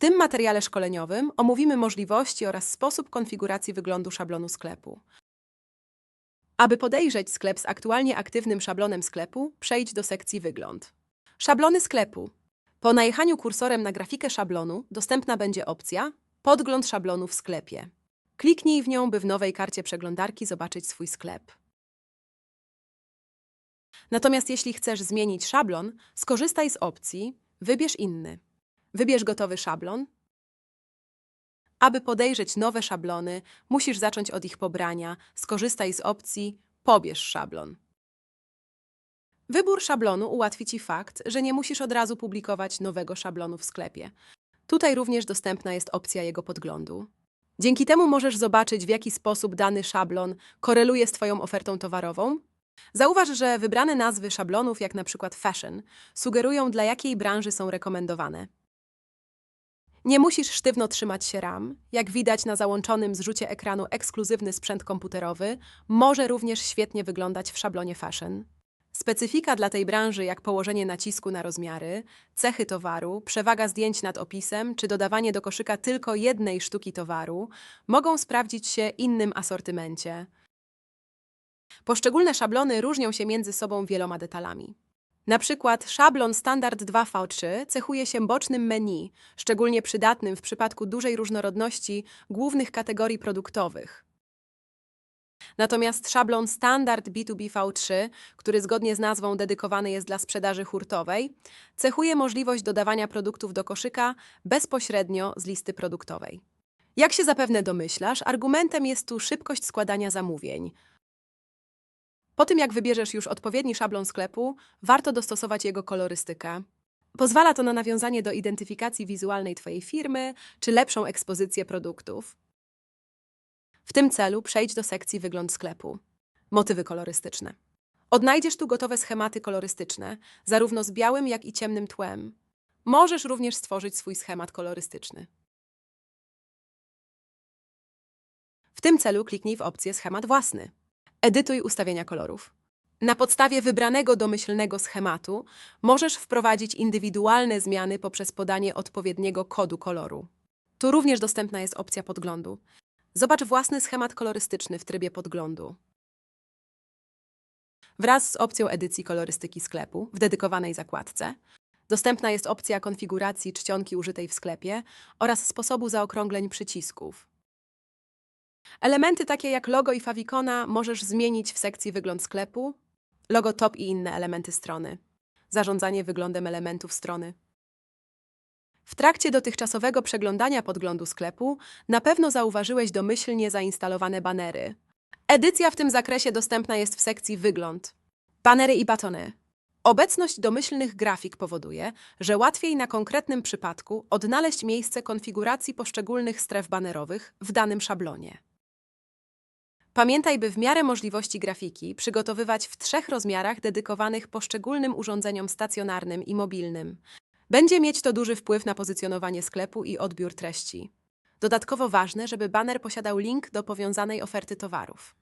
tym materiale szkoleniowym omówimy możliwości oraz sposób konfiguracji wyglądu szablonu sklepu. Aby podejrzeć sklep z aktualnie aktywnym szablonem sklepu, przejdź do sekcji Wygląd. Szablony sklepu. Po najechaniu kursorem na grafikę szablonu dostępna będzie opcja Podgląd szablonu w sklepie. Kliknij w nią, by w nowej karcie przeglądarki zobaczyć swój sklep. Natomiast jeśli chcesz zmienić szablon, skorzystaj z opcji Wybierz inny. Wybierz gotowy szablon. Aby podejrzeć nowe szablony, musisz zacząć od ich pobrania. Skorzystaj z opcji Pobierz szablon. Wybór szablonu ułatwi Ci fakt, że nie musisz od razu publikować nowego szablonu w sklepie. Tutaj również dostępna jest opcja jego podglądu. Dzięki temu możesz zobaczyć, w jaki sposób dany szablon koreluje z Twoją ofertą towarową. Zauważ, że wybrane nazwy szablonów, jak na przykład fashion, sugerują, dla jakiej branży są rekomendowane. Nie musisz sztywno trzymać się ram. Jak widać na załączonym zrzucie ekranu ekskluzywny sprzęt komputerowy może również świetnie wyglądać w szablonie fashion. Specyfika dla tej branży, jak położenie nacisku na rozmiary, cechy towaru, przewaga zdjęć nad opisem czy dodawanie do koszyka tylko jednej sztuki towaru, mogą sprawdzić się innym asortymencie. Poszczególne szablony różnią się między sobą wieloma detalami. Na przykład szablon Standard 2V3 cechuje się bocznym menu, szczególnie przydatnym w przypadku dużej różnorodności głównych kategorii produktowych. Natomiast szablon Standard B2B-V3, który zgodnie z nazwą dedykowany jest dla sprzedaży hurtowej, cechuje możliwość dodawania produktów do koszyka bezpośrednio z listy produktowej. Jak się zapewne domyślasz, argumentem jest tu szybkość składania zamówień. Po tym, jak wybierzesz już odpowiedni szablon sklepu, warto dostosować jego kolorystykę. Pozwala to na nawiązanie do identyfikacji wizualnej Twojej firmy czy lepszą ekspozycję produktów. W tym celu przejdź do sekcji Wygląd sklepu. Motywy kolorystyczne. Odnajdziesz tu gotowe schematy kolorystyczne, zarówno z białym, jak i ciemnym tłem. Możesz również stworzyć swój schemat kolorystyczny. W tym celu kliknij w opcję Schemat własny. Edytuj ustawienia kolorów. Na podstawie wybranego domyślnego schematu możesz wprowadzić indywidualne zmiany poprzez podanie odpowiedniego kodu koloru. Tu również dostępna jest opcja podglądu. Zobacz własny schemat kolorystyczny w trybie podglądu. Wraz z opcją edycji kolorystyki sklepu w dedykowanej zakładce dostępna jest opcja konfiguracji czcionki użytej w sklepie oraz sposobu zaokrągleń przycisków. Elementy takie jak logo i fawikona możesz zmienić w sekcji Wygląd sklepu, logo top i inne elementy strony, zarządzanie wyglądem elementów strony. W trakcie dotychczasowego przeglądania podglądu sklepu na pewno zauważyłeś domyślnie zainstalowane banery. Edycja w tym zakresie dostępna jest w sekcji Wygląd. Banery i batony. Obecność domyślnych grafik powoduje, że łatwiej na konkretnym przypadku odnaleźć miejsce konfiguracji poszczególnych stref banerowych w danym szablonie. Pamiętaj, by w miarę możliwości grafiki przygotowywać w trzech rozmiarach dedykowanych poszczególnym urządzeniom stacjonarnym i mobilnym. Będzie mieć to duży wpływ na pozycjonowanie sklepu i odbiór treści. Dodatkowo ważne, żeby baner posiadał link do powiązanej oferty towarów.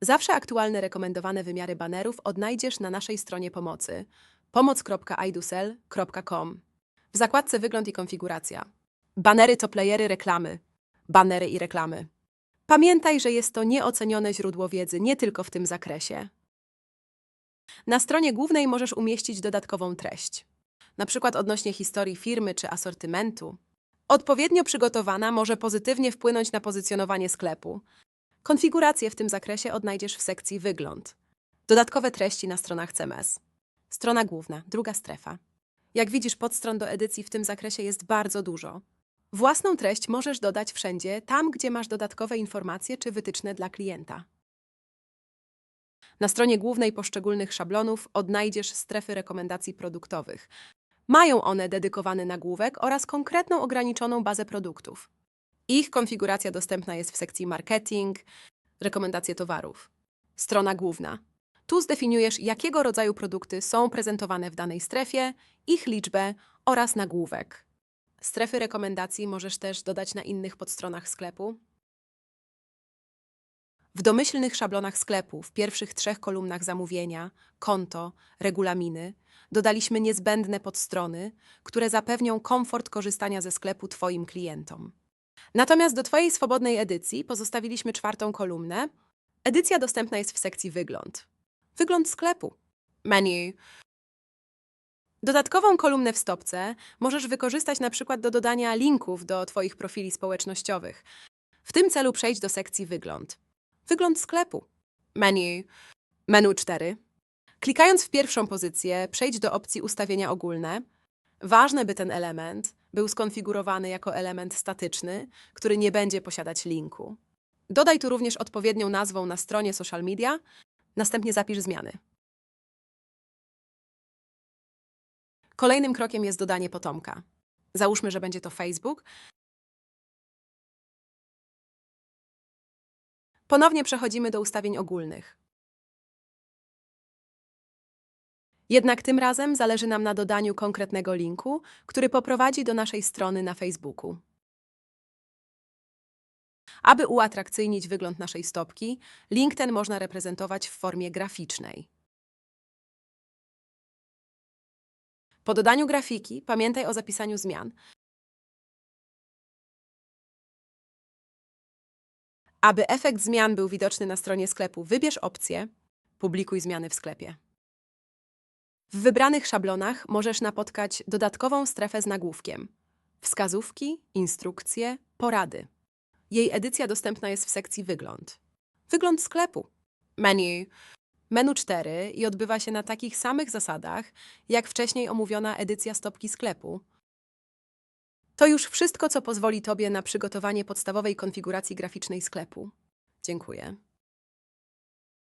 Zawsze aktualne rekomendowane wymiary banerów odnajdziesz na naszej stronie pomocy pomoc.idusel.com w zakładce Wygląd i konfiguracja. Banery to playery reklamy. Banery i reklamy. Pamiętaj, że jest to nieocenione źródło wiedzy nie tylko w tym zakresie. Na stronie głównej możesz umieścić dodatkową treść, przykład odnośnie historii firmy czy asortymentu. Odpowiednio przygotowana może pozytywnie wpłynąć na pozycjonowanie sklepu. Konfigurację w tym zakresie odnajdziesz w sekcji Wygląd. Dodatkowe treści na stronach CMS. Strona główna, druga strefa. Jak widzisz, podstron do edycji w tym zakresie jest bardzo dużo. Własną treść możesz dodać wszędzie, tam gdzie masz dodatkowe informacje czy wytyczne dla klienta. Na stronie głównej poszczególnych szablonów odnajdziesz strefy rekomendacji produktowych. Mają one dedykowany nagłówek oraz konkretną ograniczoną bazę produktów. Ich konfiguracja dostępna jest w sekcji Marketing, Rekomendacje towarów. Strona główna. Tu zdefiniujesz, jakiego rodzaju produkty są prezentowane w danej strefie, ich liczbę oraz nagłówek. Strefy rekomendacji możesz też dodać na innych podstronach sklepu. W domyślnych szablonach sklepu, w pierwszych trzech kolumnach zamówienia, konto, regulaminy, dodaliśmy niezbędne podstrony, które zapewnią komfort korzystania ze sklepu Twoim klientom. Natomiast do Twojej swobodnej edycji pozostawiliśmy czwartą kolumnę. Edycja dostępna jest w sekcji Wygląd. Wygląd sklepu. Menu. Dodatkową kolumnę w stopce możesz wykorzystać na przykład do dodania linków do Twoich profili społecznościowych. W tym celu przejdź do sekcji Wygląd. Wygląd sklepu. Menu. Menu 4. Klikając w pierwszą pozycję, przejdź do opcji Ustawienia ogólne. Ważne, by ten element był skonfigurowany jako element statyczny, który nie będzie posiadać linku. Dodaj tu również odpowiednią nazwą na stronie social media, następnie zapisz zmiany. Kolejnym krokiem jest dodanie potomka. Załóżmy, że będzie to Facebook. Ponownie przechodzimy do ustawień ogólnych. Jednak tym razem zależy nam na dodaniu konkretnego linku, który poprowadzi do naszej strony na Facebooku. Aby uatrakcyjnić wygląd naszej stopki, link ten można reprezentować w formie graficznej. Po dodaniu grafiki pamiętaj o zapisaniu zmian. Aby efekt zmian był widoczny na stronie sklepu, wybierz opcję Publikuj zmiany w sklepie. W wybranych szablonach możesz napotkać dodatkową strefę z nagłówkiem Wskazówki, instrukcje, porady. Jej edycja dostępna jest w sekcji Wygląd. Wygląd sklepu. Menu. Menu 4 i odbywa się na takich samych zasadach, jak wcześniej omówiona edycja stopki sklepu. To już wszystko, co pozwoli Tobie na przygotowanie podstawowej konfiguracji graficznej sklepu. Dziękuję.